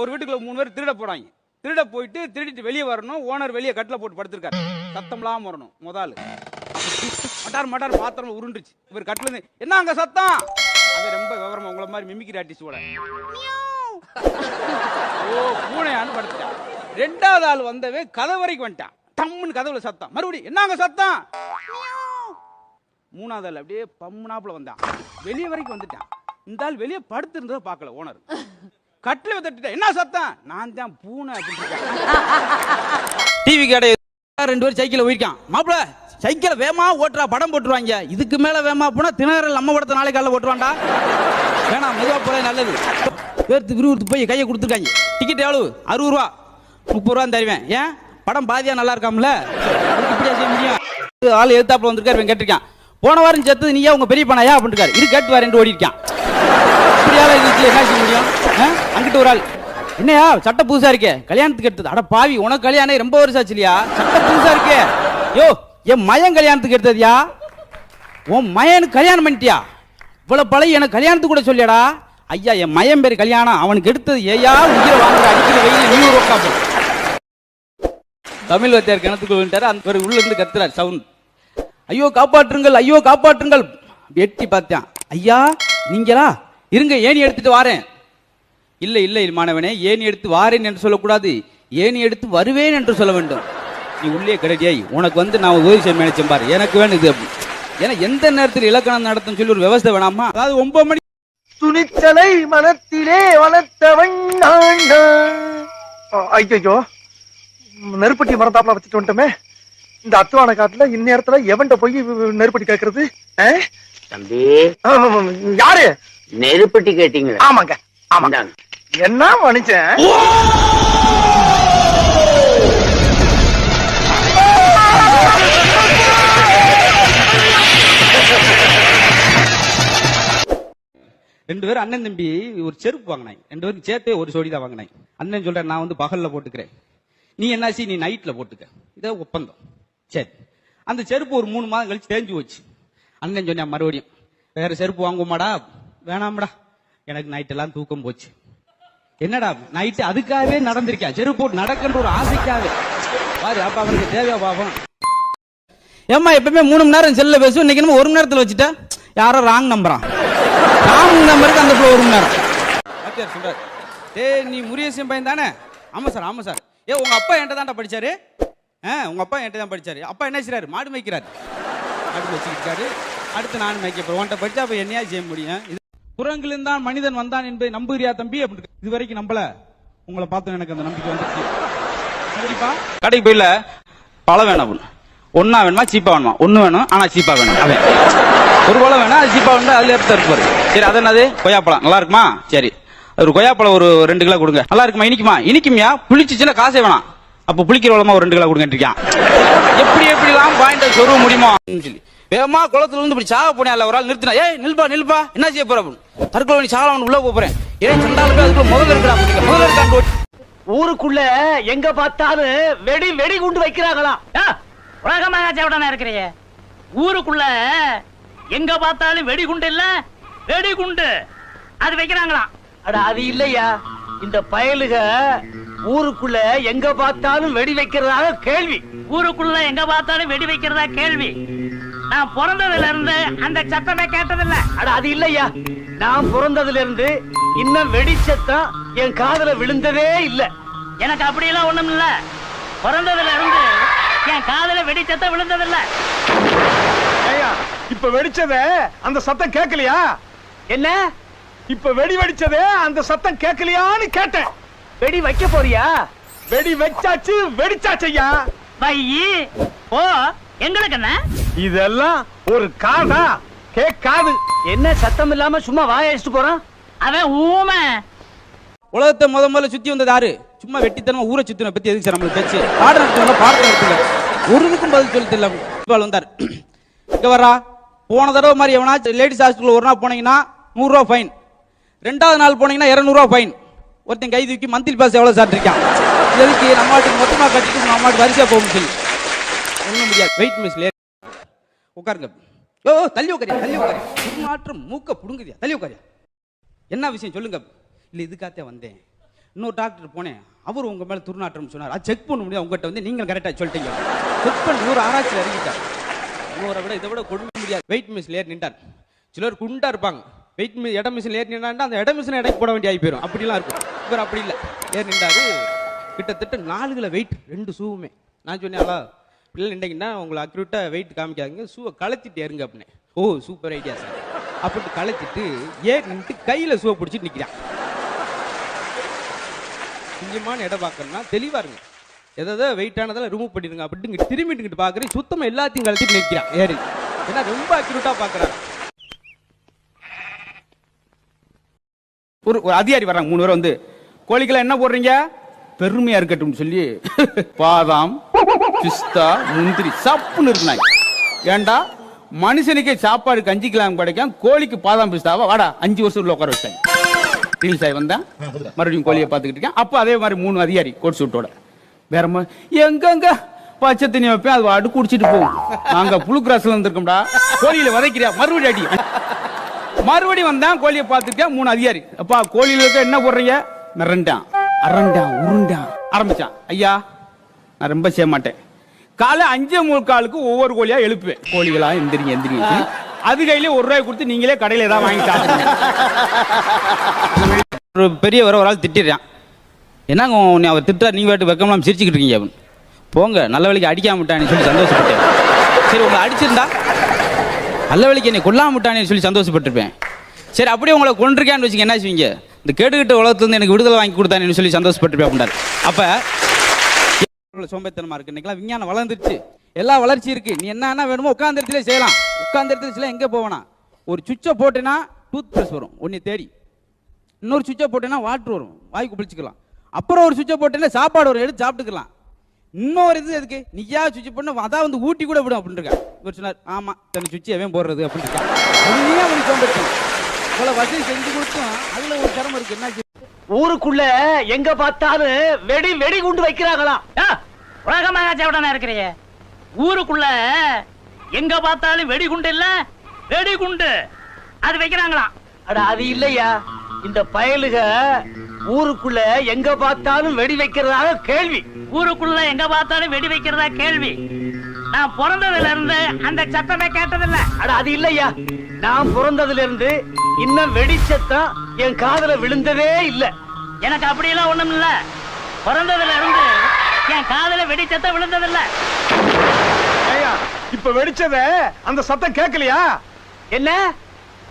ஒரு வீட்டுக்குள்ள மூணு பேர் திருட போறாங்க. திருட போயிட்டு திருடிட்டு வெளியே வரணும். ஓனர் வெளியே கட்டில் போட்டு படுத்திருக்காரு. சத்தம் இல்லாம வரணும். முதல். மட்டார் மட்டார் பாத்திரம் உருண்டுச்சு இவர் கட்டில இருந்து என்ன அங்க சத்தம்? அது ரொம்ப விவரமா உங்களை மாதிரி மிமிக்கிற ஆர்டிஸ்ட் கூட ஓ பூனையான்னு படுத்துட்டான். ரெண்டாவது ஆள் வந்தவே கதை வரைக்கும் வந்துட்டான். டம்முன்னு கதவுல சத்தம். மறுபடியும் என்ன அங்க சத்தம்? மூணாவது ஆள் அப்படியே பம்முனாப்புல வந்தான். வெளியே வரைக்கும் வந்துட்டான். இந்த ஆள் வெளியே படுத்திருந்ததை பார்க்கல ஓனர். கட்டில தட்டிட்டேன் என்ன சத்தம்? நான் தான் பூனை அப்படின்னு டிவி கடை ரெண்டு பேரும் சைக்கிள் போயிருக்கான்? மாப்பிள சைக்கிளை வேமா ஓட்டுறா படம் போட்டுருவாங்க. இதுக்கு மேல வேமா போனா திணறல் நம்ம படத்தை நாளை காலையில் ஓட்டுவான்டா. வேணாம் மெதுவாக போல நல்லது. பேர்த்து விறுவிறுத்து போய் கையை கொடுத்துருக்காங்க. டிக்கெட் எவ்வளவு? அறுபது ரூபா. முப்பது ரூபா தருவேன். ஏன்? படம் பாதியா நல்லா இருக்காமல ஆள் எழுத்தாப்புல வந்திருக்காரு கேட்டிருக்கான். போன வாரம் செத்து நீயா உங்க பெரிய பணம் அப்படின்னு இருக்காரு இது கேட்டு வரேன் ஓடி இருக்கான் இப்படியால என்ன செய்ய முடியும்? ஆ? அங்கிட்டு ஒரு ஆள் என்னையா சட்டை புதுசா இருக்கே கல்யாணத்துக்கு எடுத்தது. அட பாவி உனக்கு கல்யாணம் ரொம்ப வருஷம் ஆச்சு இல்லையா சட்டை புதுசா இருக்கே. யோ என் மயன் கல்யாணத்துக்கு எடுத்ததுயா? உன் மயனுக்கு கல்யாணம் பண்ணிட்டியா? இவ்வளவு பழைய எனக்கு கல்யாணத்துக்கு கூட சொல்லியாடா. ஐயா என் மயம் பேர் கல்யாணம். அவனுக்கு எடுத்தது ஏயா உயிரை வாங்குற அடிக்கிற வெயில் நீ ஒரு உட்காந்து தமிழ் வாத்தியார் கிணத்துக்குள் அந்த ஒரு உள்ள இருந்து கத்துறாரு சவுண்ட். ஐயோ காப்பாற்றுங்கள் ஐயோ காப்பாற்றுங்கள். எட்டி பார்த்தேன். ஐயா நீங்களா? இருங்க ஏணி எடுத்துட்டு வாரேன். இல்லை இல்லை மாணவனே ஏணி எடுத்து வாரேன் என்று சொல்லக்கூடாது. ஏணி எடுத்து வருவேன் என்று சொல்ல வேண்டும். நீ உள்ளே கிடையாய் உனக்கு வந்து நான் உதவி செய்ய நினைச்சேன் பாரு. எனக்கு வேணும் இது ஏன்னா எந்த நேரத்தில் இலக்கணம் நடத்தும் சொல்லி ஒரு விவசாய வேணாமா? அதாவது ஒன்பது மணி துணிச்சலை மனத்திலே வளர்த்தவன் ஐயோ நெருப்பட்டி மரத்தாப்புல வச்சுட்டு வந்துட்டோமே. இந்த அத்துவான காட்டுல இந்நேரத்துல எவன்கிட்ட போய் நெருப்பட்டி கேக்குறது? தம்பி. யாரு? நெருப்பட்டி கேட்டீங்களா. ஆமாங்க ஆமா இந்தாங்க. என்ன மனுஷன்? ரெண்டு பேரும் அண்ணன் தம்பி ஒரு செருப்பு வாங்கினாங்க ரெண்டு பேரும் சேர்த்தே ஒரு சோடி தான் வாங்கினாங்க அண்ணன் சொல்றேன் நான் வந்து பகல்ல போட்டுக்கிறேன். நீ என்னாச்சு? நீ நைட்ல போட்டுக்க. இதை ஒப்பந்தம். சரி. அந்த செருப்பு ஒரு மூணு மாதம் கழிச்சு தேஞ்சு போச்சு. அண்ணன் சொன்னேன் மறுபடியும் வேற செருப்பு வாங்குமாடா வேணாம்டா. எனக்கு நைட் எல்லாம் தூக்கம் போச்சு. என்னடா நைட்டு அதுக்காகவே நடந்திருக்கேன் செருப்பு நடக்கின்ற ஒரு ஆசைக்காகவே. பாரு அப்ப அவனுக்கு தேவையா பாவம். ஏம்மா எப்பவுமே மூணு மணி நேரம் செல்ல பேசுவோம் இன்னைக்கு என்னமோ ஒரு மணி நேரத்துல வச்சுட்டா. யாரோ ராங் நம்புறான் ராங் நம்பருக்கு அந்த ஒரு மணி நேரம். வாத்தியார் சொல்றாரு. ஏய் நீ முருகேசன் பையன் தானே? ஆமா சார் ஆமா சார். ஏ உங்க அப்பா என்கிட்ட தான்டா படிச்சாரு? ஆ உங்க அப்பா என்கிட்ட தான் படிச்சாரு. அப்பா என்ன செய்றாரு? மாடு மேய்க்கிறாரு. மாடு வச்சுக்கிட்டாரு அடுத்து நான் மேய்க்க போறேன். உன்கிட்ட படிச்சா அப்ப என்னையா செய்ய முடியும்? புறங்களில் தான் மனிதன் வந்தான் என்பதை நம்புகிறியா தம்பி? அப்படின்னு இது வரைக்கும் நம்பல. உங்களை பார்த்து எனக்கு அந்த நம்பிக்கை வந்துச்சு கண்டிப்பா கடைக்கு போயில பழம் வேணும் அப்படின்னு ஒன்னா வேணுமா சீப்பா வேணுமா? ஒன்னு வேணும் ஆனா சீப்பா வேணும். அவன் ஒரு பழம் வேணும் அது சீப்பா வேணும் அதுல எடுத்து இருப்பாரு சரி அது என்னது? கொய்யாப்பழம் நல்லா இருக்குமா? சரி. ஒரு கொய்யாப்பழம் ஒரு ரெண்டு கிலோ கொடுங்க. நல்லா இருக்குமா? இனிக்குமா? இனிக்குமியா? புளிச்சுச்சுன்னா காசே வேணாம். அப்ப புளிக்கிற வளமா ஒரு ரெண்டு கிலோ கொடுங்க இருக்கான் எப்படி எப்படிலாம் பாயிண்ட் சொருவ முடியுமா? அப்படின்னு சொல்லி வேகமா குளத்துல இருந்து இப்படி சாக போனியா ஒரு ஆள் நிறுத்தினா ஏய் நில்பா நில்பா என்ன செய்ய போற அப்படின்னு தற்கொலை பண்ணி சாகலாம் உள்ள போப் போறேன். ஏன் சண்டால போய் அதுக்குள்ள முதல்ல இருக்கா அப்படின்னு முதல்ல இருக்கான்னு ஊருக்குள்ள எங்க பார்த்தாலும் வெடி வெடி குண்டு வைக்கிறாங்களாம் உலகமாக சேவடனா இருக்கிறீங்க? ஊருக்குள்ள எங்க பார்த்தாலும் வெடிகுண்டு இல்ல வெடிகுண்டு அது வைக்கிறாங்களாம் அட அது இல்லையா? இந்த பயலுக ஊருக்குள்ள எங்க பார்த்தாலும் வெடி வைக்கிறதாக கேள்வி. ஊருக்குள்ள எங்க பார்த்தாலும் வெடி வைக்கிறதா கேள்வி. நான் பிறந்ததுல இருந்து அந்த சத்தமே கேட்டதில்ல. அட அது இல்லையா? நான் பிறந்ததுல இருந்து இன்னும் வெடி சத்தம் என் காதுல விழுந்ததே இல்ல. எனக்கு அப்படியெல்லாம் ஒண்ணும் இல்ல. பிறந்ததுல இருந்து என் காதுல வெடி சத்தம் விழுந்ததில்ல இப்ப வெடிச்சதே அந்த சத்தம் கேட்கலையா? என்ன? இப்ப வெடி வெடிச்சதே அந்த சத்தம் கேட்கலையான்னு கேட்டேன். வெடி வைக்க போறியா? வெடி வச்சாச்சு வெடிச்சாச்சையா வையி ஓ எங்களுக்கு என்ன இதெல்லாம் ஒரு காதா கேட்காது. என்ன சத்தம் இல்லாம சும்மா வாய அடிச்சுட்டு போறான் அவன் ஊமை. உலகத்தை முத முதல்ல சுத்தி வந்தது யாரு? சும்மா வெட்டித்தனமா ஊரை சுத்தின பத்தி எதுக்கு சார் நம்மளுக்கு பேச்சு? பாடம் நடத்துவங்க பாடத்தை நடத்துங்க ஒரு இதுக்கும் பதில் சொல்லி தெரியல இவாள் வந்தார். இங்க வர்றா. போன தடவை மாதிரி எவனாச்சும் லேடிஸ் ஹாஸ்பிட்டல் ஒரு நாள் போனீங்கன்னா நூறுரூவா ஃபைன் ரெண்டாவது நாள் போனீங்கன்னா இரநூறுவா ஃபைன் ஒருத்தன் கை தூக்கி மந்த்லி பாஸ் எவ்வளவு சார் இருக்கான்? எதுக்கு நம்ம மாட்டுக்கு மொத்தமா கட்டிட்டு நம்ம மாட்டு வரிசையா போகும் சொல்லி. ஒண்ணும் முடியாது. வெயிட் மிஸ் லே உட்காருங்க. ஓ தள்ளி உட்காரியா தள்ளி உட்காரியா மாற்றம் மூக்க புடுங்குதியா தள்ளி உட்காரியா என்ன விஷயம் சொல்லுங்க. இல்லை இதுக்காகத்தே வந்தேன். இன்னொரு டாக்டர் போனேன். அவர் உங்க மேல துர்நாற்றம் சொன்னார். அது செக் பண்ண முடியாது. உங்ககிட்ட வந்து நீங்கள் கரெக்டா சொல்லிட்டீங்க. செக் பண்ணி ஒரு ஆராய்ச்சி அறிவிட்டார் இன்னொரு விட இதை விட கொடுக்க முடியாது. வெயிட் மிஷின் ஏறி நின்றார். சிலர் குண்டா இருப்பாங்க. வெயிட் மிஸ் இட மிஷின் ஏறி நின்றாண்டா அந்த இட மிஷின் இடைக்கு போட வேண்டிய ஆகி போயிடும் அப்படிலாம் இருக்கும். இவர் அப்படி இல்லை. ஏறி நின்றாரு. கிட்டத்தட்ட நாலு கிலோ வெயிட் ரெண்டு ஷூவுமே நான் சொன்னேன் அல்லா பிள்ளை நின்றீங்கன்னா உங்களை அக்யூரேட்டாக வெயிட் காமிக்காதீங்க. ஷூவை களைச்சிட்டு ஏறுங்க அப்படின்னு. ஓ சூப்பர் ஐடியா சார் அப்படின்ட்டு களைச்சிட்டு ஏறி நின்றுட்டு கையில் ஷூவை பிடிச்சிட்டு நிற்கிறான் கொஞ்சமான இடம் பார்க்கணும்னா தெளிவாக இருங்க. எதாவது வெயிட்டானதெல்லாம் ரிமூவ் பண்ணிடுங்க அப்படின்னு இங்க திரும்பிட்டு பார்க்குறேன். சுத்தமாக எல்லாத்தையும் கழிச்சிட்டு நிற்கிறான் ஏறி. ஏன்னா ரொம்ப அக்யூரேட்டாக பார்க்குறாங்க ஒரு ஒரு அதிகாரி வர்றாங்க. மூணு பேர் வந்து கோழிக்கெல்லாம் என்ன போடுறீங்க? பெருமையாக இருக்கட்டும் சொல்லி பாதாம் பிஸ்தா முந்திரி சப்புன்னு இருந்தாங்க ஏண்டா? மனுஷனுக்கே சாப்பாடு கஞ்சிக்கலாம் கிடைக்கும் கோழிக்கு பாதாம் பிஸ்தாவா? வாடா அஞ்சு வருஷம் உள்ள உட்கார வச்சாங்க ரீல்ஸ் ஆகி வந்தேன். மறுபடியும் கோழியை பார்த்துக்கிட்டு இருக்கேன். அப்போ அதே மாதிரி மூணு அதிகாரி கோட் சூட்டோட வேற மா- எங்கெங்க? பச்சை தண்ணி வைப்பேன் அது வாடு குடிச்சிட்டு போகும். நாங்க புழு கிராஸ்ல இருந்திருக்கோம்டா. கோழியில வதைக்கிறியா? மறுபடியும் அடி. மறுபடியும் வந்தான் கோழியை பார்த்துட்டேன் மூணு அதிகாரி. அப்பா கோழியில இருக்க என்ன போடுறீங்க? மிரண்டான். அரண்டான் உருண்டான். ஆரம்பிச்சான். ஐயா நான் ரொம்ப செய்ய மாட்டேன். காலை அஞ்சே முக்காலுக்கு ஒவ்வொரு கோழியா எழுப்புவேன். கோழிகளா எந்திரிங்க எந்திரிங்க. அது கையில ஒரு ரூபாய் கொடுத்து நீங்களே கடையில ஏதாவது வாங்கி சாப்பிடுங்க. ஒரு பெரியவர் ஒரு ஆள் திட்டிடுறான். என்னங்க உன்னை அவர் திட்டுறார்? நீங்க வாட்டு வெக்கமெல்லாம் சிரிச்சுக்கிட்டு இருக்கீங்க அவன். போங்க நல்ல வேலைக்கு அடிக்காம விட்டான்னு சொல்லி சந்தோஷப்பட்டேன். சரி உங்களை அடிச்சிருந்தா? நல்ல வேலைக்கு என்னை கொல்லாம விட்டானேன்னு சொல்லி சந்தோஷப்பட்டிருப்பேன். சரி அப்படியே உங்களை கொண்டிருக்கேன்னு வச்சுக்க என்ன செய்வீங்க? இந்த கேட்டுக்கிட்ட உலகத்துலேருந்து எனக்கு விடுதலை வாங்கி கொடுத்தானேன்னு சொல்லி சந்தோஷப்பட்டிருப்பேன் அப்படின்னாரு அப்போ சோம்பேத்தனமா இருக்கு. இன்னைக்கெல்லாம் விஞ்ஞானம் வளர்ந்துருச்சு. எல்லா வளர்ச்சி இருக்கு. நீ என்ன வேணுமோ உட்கார்ந்த இடத்துல செய்யலாம். உட்கார்ந்த இடத்துல செய்யலாம். எங்க போவேனா? ஒரு சுவிட்சை போட்டேன்னா டூத் பிரஷ் வரும். உன்னை தேடி. இன்னொரு சுவிட்சை போட்டேன்னா வாட்ரு வரும். வாய்க்கு பிடிச்சிக்கலாம் அப்புறம் ஒரு சுவிட்சை போட்டேன்னா சாப்பாடு ஒரு எடுத்து சாப்பிட்டுக்கலாம். இன்னொரு இது எதுக்கு? நீயா சுவிட்ச் பண்ண. அதான் வந்து ஊட்டி கூட விடும் அப்படின்னு இருக்கா இவர் சொன்னார் ஆமா தன் சுவிட்ச் எவன் போடுறது? அப்படின்னு இருக்கா அதுலயே வசதி செஞ்சு கொடுத்தும் அதுல ஒரு சிரமம் இருக்கு. என்ன ஊருக்குள்ள எங்க பார்த்தாலும் வெடி வெடி குண்டு வைக்கிறாங்களாம். உலகமாக சேவடனா இருக்கிறீங்க ஊருக்குள்ள எங்க பார்த்தாலும் வெடிகுண்டு இல்ல? வெடிகுண்டு அது வைக்கிறாங்களாம் அட அது இல்லையா? இந்த பயலுக ஊருக்குள்ள எங்க பார்த்தாலும் வெடி வைக்கிறதாக கேள்வி. ஊருக்குள்ள எங்க பார்த்தாலும் வெடி வைக்கிறதா கேள்வி. நான் பிறந்ததுல இருந்து அந்த சத்தமே கேட்டதில்ல. அட அது இல்லையா? நான் பிறந்ததுல இருந்து இன்னும் வெடிச்சத்தம் என் காதுல விழுந்ததே இல்ல. எனக்கு அப்படியெல்லாம் ஒண்ணும் இல்ல பிறந்ததுல இருந்து என் காதுல வெடி சத்தம் விழுந்ததில்ல. இப்ப வெடிச்சதே அந்த சத்தம் கேட்கலையா? என்ன?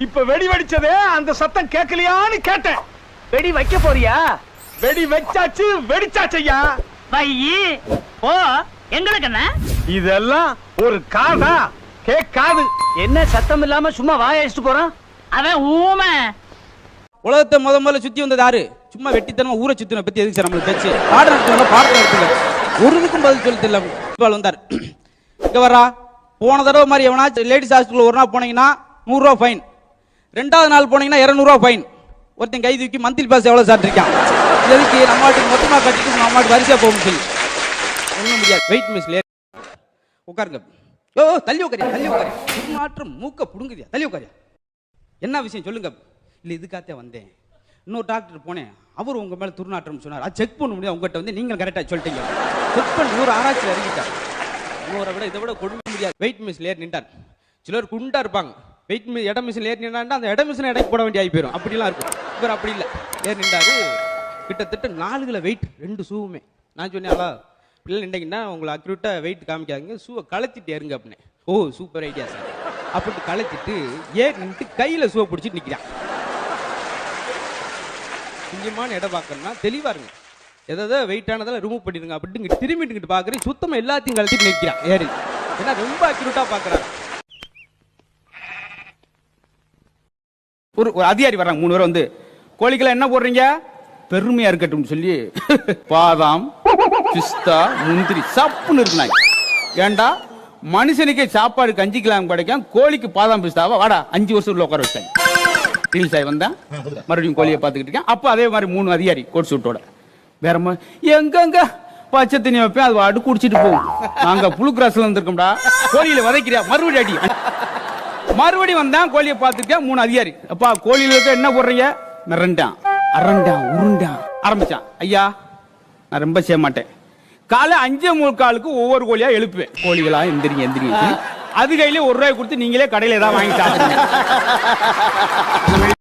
இப்ப வெடி வெடிச்சதே அந்த சத்தம் கேட்கலையான்னு கேட்டேன். வெடி வைக்க போறியா? வெடி வச்சாச்சு வெடிச்சாச்சையா வையி ஓ எங்களுக்கு என்ன? இதெல்லாம் ஒரு காதா கேட்காது. என்ன சத்தம் இல்லாம சும்மா வாயடிச்சுட்டு போறான்? அவன் ஊமை. உலகத்தை முத முதல்ல சுத்தி வந்தது யாரு? சும்மா வெட்டித்தனமா ஊரை சுத்தின பத்தி எதுக்கு சார் நம்மளுக்கு பேச்சு? பாடம் நடத்துங்க பாடம் நடத்துங்க ஒருதுக்கும் பதில் சொல்லி தெரியல இவாள் வந்தார். இங்கே வர்றா போன தடவை மாதிரி எவனாச்சும் லேடிஸ் ஹாஸ்பிட்டல் ஒரு நாள் போனீங்கன்னா நூறுரூவா ஃபைன் ரெண்டாவது நாள் போனீங்கன்னா இரநூறுவா ஃபைன் ஒருத்தன் கை தூக்கி மந்த்லி பாஸ் எவ்வளோ சார் இருக்கான்? எதுக்கு நம்ம மாட்டுக்கு மொத்தமாக கட்டிட்டு நம்ம மாட்டு வரிசையாக போக முடியும் ஒன்றும் முடியாது. வெயிட் மிஸ்ல உட்காருங்க. ஓ தள்ளி உட்காரியா தள்ளி உட்காரியா மாற்றம் மூக்க புடுங்குதியா தள்ளி உட்காரியா என்ன விஷயம் சொல்லுங்க. இல்லை இதுக்காகத்தே வந்தேன். இன்னொரு டாக்டர் போனேன். அவர் உங்க மேல துர்நாற்றம் சொன்னார். அது செக் பண்ண முடியாது. உங்ககிட்ட வந்து நீங்கள் கரெக்டா சொல்லிட்டீங்க. செக் பண்ணி ஒரு ஆராய்ச்சி இறங்கிட்டார். இன்னொரு விட இதை விட கொடுக்க முடியாது. வெயிட் மிஷின் ஏறி நின்றார். சிலர் குண்டா இருப்பாங்க. வெயிட் மி இட மிஷின் ஏறி நின்றாண்டா அந்த இட மிஷின் இடைக்கு போட வேண்டிய ஆகி போயிடும் அப்படிலாம் இருக்கும். இவர் அப்படி இல்லை. ஏறி நின்றாரு. கிட்டத்தட்ட நாலு கிலோ வெயிட் ரெண்டு ஷூவுமே. நான் சொன்னேன் அல்லா பிள்ளை நின்றீங்கன்னா உங்களை அக்யூரேட்டாக வெயிட் காமிக்காதீங்க. ஷூவை களைச்சிட்டு ஏறுங்க அப்படின்னு. ஓ சூப்பர் ஐடியா சார் அப்படின்ட்டு களைச்சிட்டு ஏறி நின்றுட்டு கையில் ஷூவை பிடிச்சிட்டு நிற்கிறான் கொஞ்சமான இடம் பார்க்கணும்னா தெளிவாக இருங்க. எதாவது வெயிட்டானதெல்லாம் ரிமூவ் பண்ணிடுங்க. அப்படின்னு இங்க திரும்பிட்டு இங்கிட்டு பார்க்குறேன். சுத்தமா எல்லாத்தையும் கழட்டிட்டு நிற்கிறான் ஏறி ஏன்னா ரொம்ப அக்யூரேட்டா பார்க்கறாங்க. ஒரு ஒரு அதிகாரி வர்றாங்க. மூணு பேர் வந்து கோழிக்கெல்லாம் என்ன போடுறீங்க? பெருமையா இருக்கட்டும் சொல்லி. பாதாம் பிஸ்தா முந்திரி சப்புன்னு இருந்தாங்க ஏண்டா? மனுஷனுக்கே சாப்பாடு கஞ்சிக்கலாம் கிடைக்கும் கோழிக்கு பாதாம் பிஸ்தாவா? வாடா அஞ்சு வருஷம் உள்ள உட்கார வச்சாங்க ரீல்ஸ் ஆகி வந்தேன் மறுபடியும் கோழியை பார்த்துக்கிட்டு இருக்கேன். அப்போ அதே மாதிரி மூணு அதிகாரி கோட் சூட்டோட வேற மா- எங்கெங்க? பச்சை தண்ணி வைப்பேன் அது வாடு குடிச்சிட்டு போகும். நாங்க புழு கிராஸ்ல இருந்திருக்கோம்டா. கோழியில வதைக்கிறியா? மறுபடியும் அடி. மறுபடியும் வந்தான் கோழியை பார்த்துட்டேன் மூணு அதிகாரி. அப்பா கோழியில இருக்க என்ன போடுறீங்க? மிரண்டான். அரண்டான் உருண்டான். ஆரம்பிச்சான். ஐயா நான் ரொம்ப செய்ய மாட்டேன். காலை அஞ்சே முக்காலுக்கு ஒவ்வொரு கோழியா எழுப்புவேன். கோழிகளா எந்திரிங்க எந்திரிங்க அது கையிலே ஒரு ரூபாய் கொடுத்து நீங்களே கடையில் ஏதாவது வாங்கி சாப்பிடுங்க